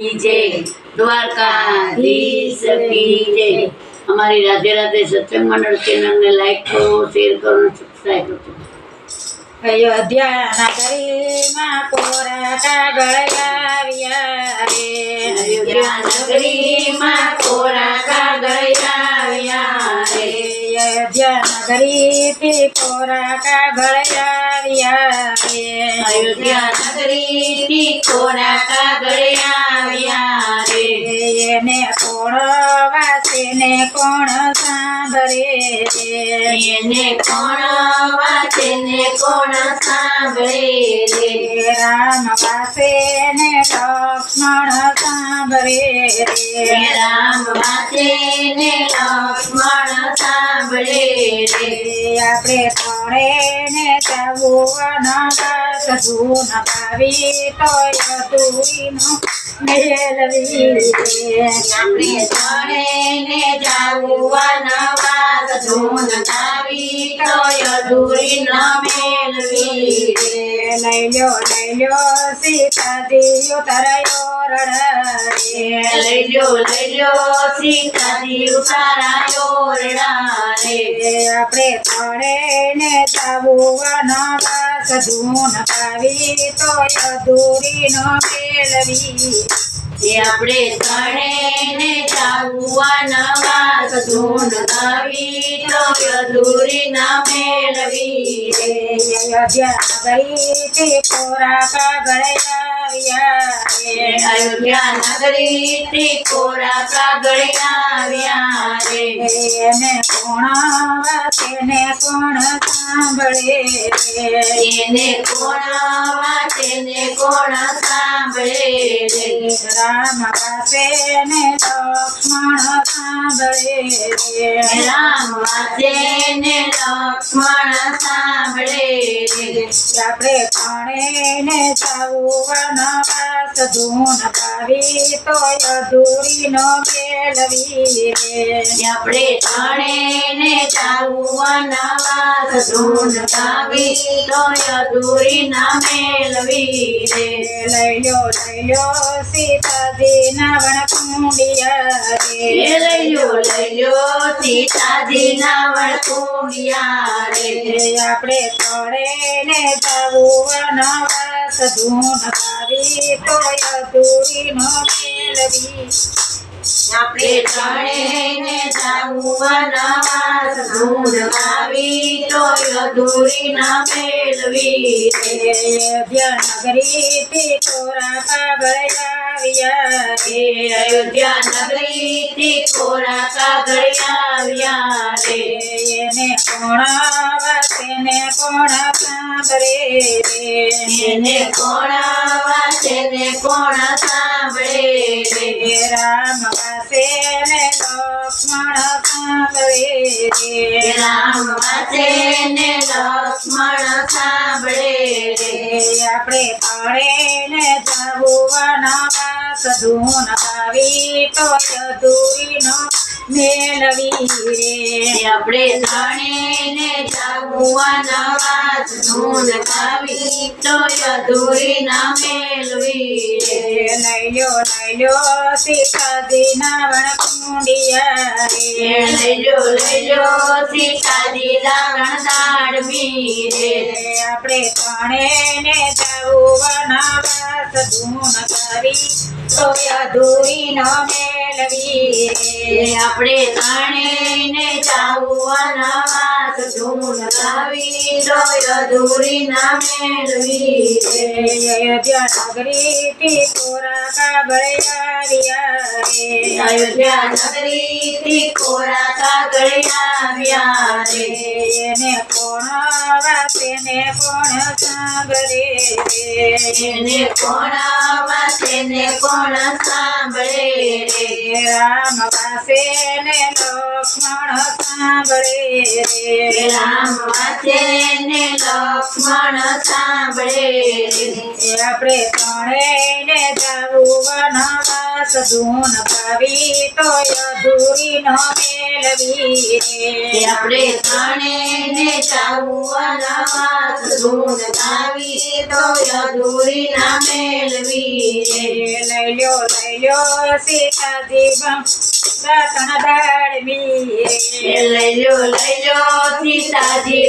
જય દ્વારકાધીશ કી જય અમારી રાધે રાધે સત્સંગ મંડળ ચેનલને લાઈક કરો શેર કરો સબસ્ક્રાઈબ કરો. અયોધ્યા નગરીમાં કોરા કાગળ લાવ્યા રે. અયોધ્યા નગરીમાં કોરા કાગળ લાવ્યા રે. અયોધ્યા નગરીથી કોરા કાગળ આવ્યા અયોધ્યા નગરીથી કોરા કાગળ આવ્યા રે એને કોણ વાસે ને કોણ સાંભળે કોણ વાસે ને કોણ સાંભળે રામ વાસે ને લક્ષ્મણ સાંભળે રામ વાસે ને લક્ષ્મણ સાંભળે આપણે ને જવું વનવાસ ધૂન પાવી તોય અધૂરીનો મેળવી. આપણે જાણે ને જાવું વનવાસ ધૂન ગાવી તો અધૂરી ન મેળવી લઈ લ્યો લઈ લ્યો સીતાજી ઉતરાયો રડારે. લઈ લ્યો લઈ લ્યો સીતાજી ઉતારાયો રડારે આપણે કોણે ને જવું વનવાસ ધૂન પાવી તો મેળવી. આપણે તણે ને જાવું વનવાસ ધૂન ગાવી તો અધૂરી ન મેળવી. રે અયોધ્યા નગરીથી કોરા કાગળ આવ્યા. અયોધ્યા નગરી થી કોરા કાગળ આવ્યા રે. એને કોણ વાસે ને કોણ સાંભળે રે. એને કોણ વાંચે ને કોણ સાંભળે રામ પાસે ને લક્ષ્મણ સાંભળે રે. રામ વાંચે ને લક્ષ્મણ સાંભળે રે આપણે કોણે ને જાવું ધૂન પાવી તો અધૂરીનો મેળવી રે આપણે તણે ને જાવું વાસ ધૂન ગાવી તો અધૂરી ના મેળવી રે. લઈ લ્યો લઈ લ્યો સીતાજી ના વણ કુંડિયા રે લઈયો લઈયો સીતાજી ના વળકુંડિયા રે. આપણે તળે ને જાવું વનવાસ ધૂન પાવી તો અધૂરીનો મેળવી. આપણે ત્રણે ને જાવું વનવાસ તો અધૂરી ના મેળવી રે નગરી થી કોરા આવ્યા એ અયોધ્યા નગરી થી કોરા કાગળ આવ્યા રે. એને કોણ વાસે ને કોણ સાંભળે રે. એને કોણ વાંચે ને કોણ સાંભળે રે. રામ વાસે ને લક્ષ્મણ સાંભળે રે. રામ વાંચે ને લક્ષ્મણ સાંભળે રે. આપણે તળે ને જવું ધૂન પાવી તો અધૂરીનો મેળવી આપણે ત્રણે ને જાવું વનવાસ ધૂન ગાવી તો અધૂરી ના મેળવી રે લઈ લ્યો લઈ લ્યો સીતાજી ના વણકુંડિયા એ રે લઈજો લઈજો સીતાજી રાવણ દાડમી રે આપણે ત્રણે ને જાવું વનવાસ ધૂન કરી તો અધૂરી નો મેળવી એ આપણે ત્રણે ને જાવું વનવાસ ગાવી તો અધૂરી ના મેળવી અયોધ્યા રે એને કોણ વાસે કોણ સાંભળે રામ પાસે ને લક્ષ્મણ સાંભળે રે રામ ને લક્ષ્મણ સાંભળે. આપણે ત્રણે ને જાવું વનવાસ ધૂન ભાવી તો અધૂરી ન મેળવી રે આપણે ત્રણે ને વનવાસ ધૂન ગાવી તો અધૂરી ના મેળવી રે લઈ લ્યો લઈ લ્યો સીતાજી દાતણ દાડવી એ લઈ લો લઈ લો સીતાજી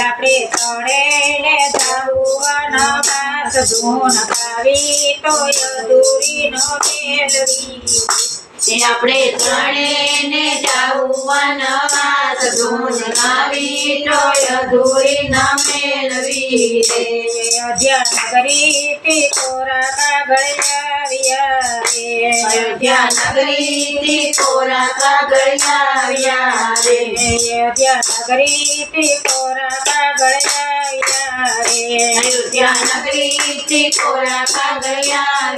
આપણે તળે ને વનવાસ, ધૂન ત્રણે ને જાવું વનવાસ ધૂન ગાવી તો અધૂરી. ના મેળવી રે અયોધ્યા નગરી પિકોરા કાગળ આવ્યા અયોધ્યા નગરી કાગળિયા રે અયોધ્યા નગરી પિકોરા કાગળ આવ્યા રે અયોધ્યા નગરી કોરા કાગળિયા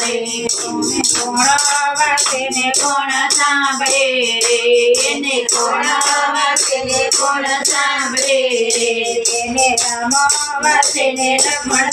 રે કોણ વાસે ને કોણ સાંભળે રે એને કોણ વાસે ને કોણ સાંભળે રે એને રામ વાસે ને લક્ષ્મણ